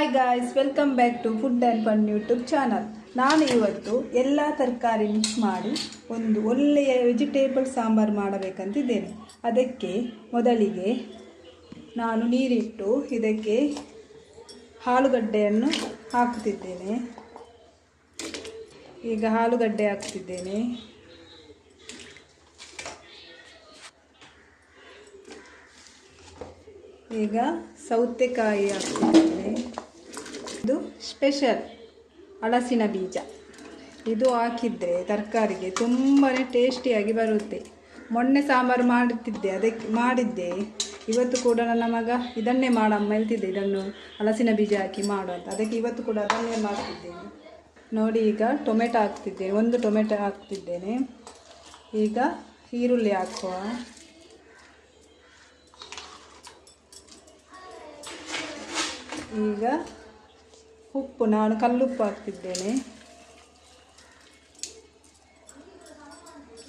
Hi guys welcome back to food and fun YouTube channel ನಾನು ಇವತ್ತು ಎಲ್ಲ ತರಕಾರಿ ಮಿಕ್ಸ್ ಮಾಡಿ ಒಂದು ಒಳ್ಳೆಯ ವೆಜಿಟೇಬಲ್ ಸಾಂಬಾರು ಮಾಡಬೇಕಂತಿದ್ದೇನೆ. ಅದಕ್ಕೆ ಮೊದಲಿಗೆ ನಾನು ನೀರಿಟ್ಟು ಇದಕ್ಕೆ ಆಲೂಗಡ್ಡೆಯನ್ನು ಹಾಕುತ್ತಿದ್ದೇನೆ. ಈಗ ಆಲೂಗಡ್ಡೆ ಹಾಕ್ತಿದ್ದೇನೆ ಈಗ ಸೌತೆಕಾಯಿ ಹಾಕ್ತಿದ್ದೇನೆ ಇದು ಸ್ಪೆಷಲ್ ಹಲಸಿನ ಬೀಜ. ಇದು ಹಾಕಿದರೆ ತರಕಾರಿಗೆ ತುಂಬಾ ಟೇಸ್ಟಿಯಾಗಿ ಬರುತ್ತೆ. ಮೊನ್ನೆ ಸಾಂಬಾರು ಮಾಡುತ್ತಿದ್ದೆ ಅದಕ್ಕೆ ಮಾಡಿದ್ದೆ. ಇವತ್ತು ಕೂಡ ನನ್ನ ಮಗ ಇದನ್ನೇ ಮಾಡಮ್ಮ ಹೇಳ್ತಿದ್ದೆ, ಇದನ್ನು ಹಲಸಿನ ಬೀಜ ಹಾಕಿ ಮಾಡು ಅಂತ. ಅದಕ್ಕೆ ಇವತ್ತು ಕೂಡ ಅದನ್ನೇ ಮಾಡ್ತಿದ್ದೇನೆ. ನೋಡಿ ಈಗ ಟೊಮೆಟೊ ಹಾಕ್ತಿದ್ದೇನೆ, ಒಂದು ಟೊಮೆಟೊ ಹಾಕ್ತಿದ್ದೇನೆ. ಈಗ ಈರುಳ್ಳಿ ಹಾಕುವ. ಈಗ ಉಪ್ಪು ನಾನು ಕಲ್ಲುಪ್ಪು ಹಾಕ್ತಿದ್ದೇನೆ.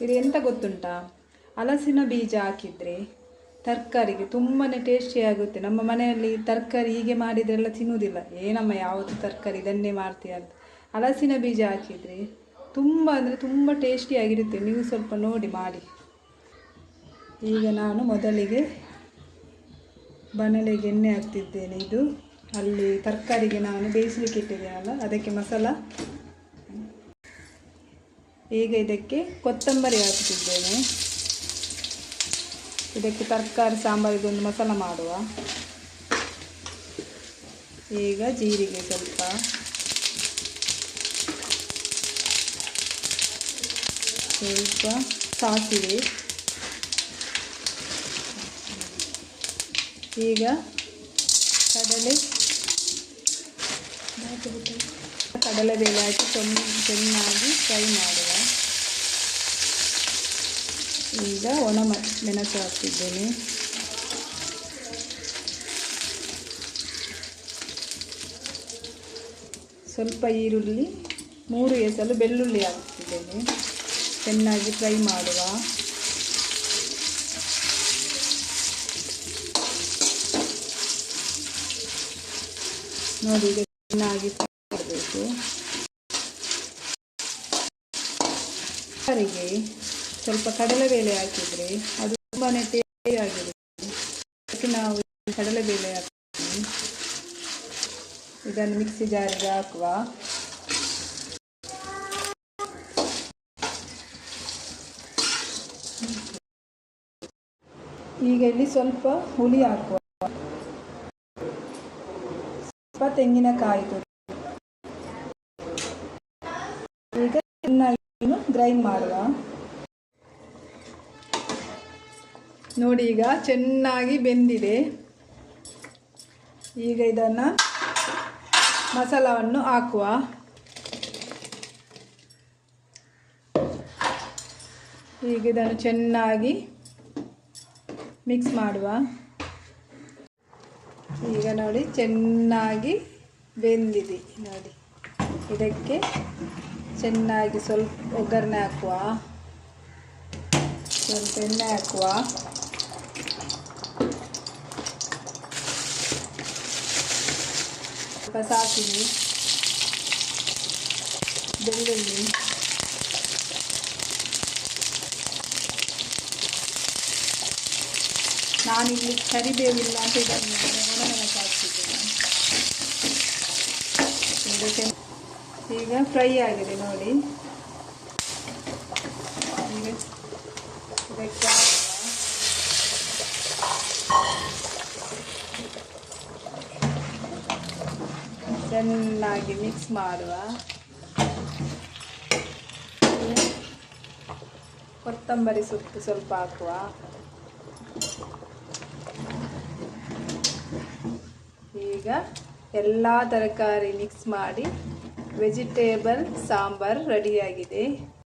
ಇದು ಎಂತ ಗೊತ್ತುಂಟಾ? ಹಲಸಿನ ಬೀಜ ಹಾಕಿದರೆ ತರಕಾರಿಗೆ ತುಂಬಾ ಟೇಸ್ಟಿಯಾಗುತ್ತೆ ನಮ್ಮ ಮನೆಯಲ್ಲಿ ತರಕಾರಿ ಹೀಗೆ ಮಾಡಿದ್ರೆಲ್ಲ ತಿನ್ನುವುದಿಲ್ಲ. ಏನಮ್ಮ ಯಾವುದು ತರಕಾರಿ ಇದನ್ನೇ ಮಾಡ್ತೀಯ ಅಂತ. ಹಲಸಿನ ಬೀಜ ಹಾಕಿದರೆ ತುಂಬ ಅಂದರೆ ತುಂಬ ಟೇಸ್ಟಿಯಾಗಿರುತ್ತೆ ನೀವು ಸ್ವಲ್ಪ ನೋಡಿ ಮಾಡಿ. ಈಗ ನಾನು ಮೊದಲಿಗೆ ಬನಲೆಗೆ ಎಣ್ಣೆ ಹಾಕ್ತಿದ್ದೇನೆ. ಇದು ಅಲ್ಲಿ ತರಕಾರಿಗೆ ನಾನು ಬೇಯಿಸಲಿಕ್ಕೆ ಇಟ್ಟಿದ್ದೇನಲ್ಲ, ಅದಕ್ಕೆ ಮಸಾಲ. ಈಗ ಇದಕ್ಕೆ ಕೊತ್ತಂಬರಿ ಹಾಕುತ್ತಿದ್ದೇನೆ ಇದಕ್ಕೆ ತರಕಾರಿ ಸಾಂಬಾರಿಗೊಂದು ಮಸಾಲ ಮಾಡುವ. ಈಗ ಜೀರಿಗೆ ಸ್ವಲ್ಪ. ಸ್ವಲ್ಪ ಸಾಸಿವೆ. ಈಗ ಕಡಲೆ. ಕಡಲೆಬೇಳೆ ಹಾಕಿ ಚೆನ್ನ ಚೆನ್ನಾಗಿ ಫ್ರೈ ಮಾಡುವ. ಈಗ ಒಣ ಮೆಣಸು ಹಾಕ್ತಿದ್ದೇನೆ. ಸ್ವಲ್ಪ ಈರುಳ್ಳಿ, ಮೂರು ಎಸಲು ಬೆಳ್ಳುಳ್ಳಿ ಹಾಕ್ತಿದ್ದೇನೆ. ಚೆನ್ನಾಗಿ ಫ್ರೈ ಮಾಡುವ. ನೋಡಿ ಚೆನ್ನಾಗಿ ಮಾಡಬೇಕು ಕರಿಗೆ ಸ್ವಲ್ಪ ಕಡಲೆಬೇಳೆ ಹಾಕಿದರೆ ಅದು ತುಂಬಾ ಟೇಸ್ಟಿ ಆಗಿರುತ್ತೆ ಅದಕ್ಕೆ ನಾವು ಕಡಲೆಬೇಳೆ ಹಾಕ್ತೀವಿ. ಇದನ್ನು ಮಿಕ್ಸಿ ಜಾರಿಗೆ ಹಾಕುವ. ಈಗ ಇಲ್ಲಿ ಸ್ವಲ್ಪ ಹುಳಿ ಹಾಕುವ ಸ್ವಲ್ಪ ತೆಂಗಿನಕಾಯಿ ಈಗ ಗ್ರೈಂಡ್ ಮಾಡುವ. ನೋಡಿ ಈಗ ಚೆನ್ನಾಗಿ ಬೆಂದಿದೆ. ಈಗ ಇದನ್ನು ಮಸಾಲವನ್ನು ಹಾಕುವ. ಈಗ ಇದನ್ನು ಚೆನ್ನಾಗಿ ಮಿಕ್ಸ್ ಮಾಡುವ. ಈಗ ನೋಡಿ ಚೆನ್ನಾಗಿ ಬೆಂದಿದೆ, ನೋಡಿ. ಇದಕ್ಕೆ ಚೆನ್ನಾಗಿ ಸ್ವಲ್ಪ ಒಗ್ಗರಣೆ ಹಾಕುವ. ಸ್ವಲ್ಪ ಎಣ್ಣೆ ಹಾಕುವ. ಸ್ವಲ್ಪ ಸಾಸಿವೆ, ಬೆಳ್ಳುಳ್ಳಿ. ನಾನಿಲ್ಲಿ ಕರಿಬೇವಿಲ್ಲ ಅಂತ ಇದನ್ನು ಈಗ ಫ್ರೈ ಆಗಿದೆ ನೋಡಿ. ಈಗ ಇದಕ್ಕೆ ಚೆನ್ನಾಗಿ ಮಿಕ್ಸ್ ಮಾಡುವ. ಕೊತ್ತಂಬರಿ ಸೊಪ್ಪು ಸ್ವಲ್ಪ ಹಾಕುವ. ಈಗ ಎಲ್ಲ ತರಕಾರಿ ಮಿಕ್ಸ್ ಮಾಡಿ ವೆಜಿಟೇಬಲ್ ಸಾಂಬಾರ್ ರೆಡಿಯಾಗಿದೆ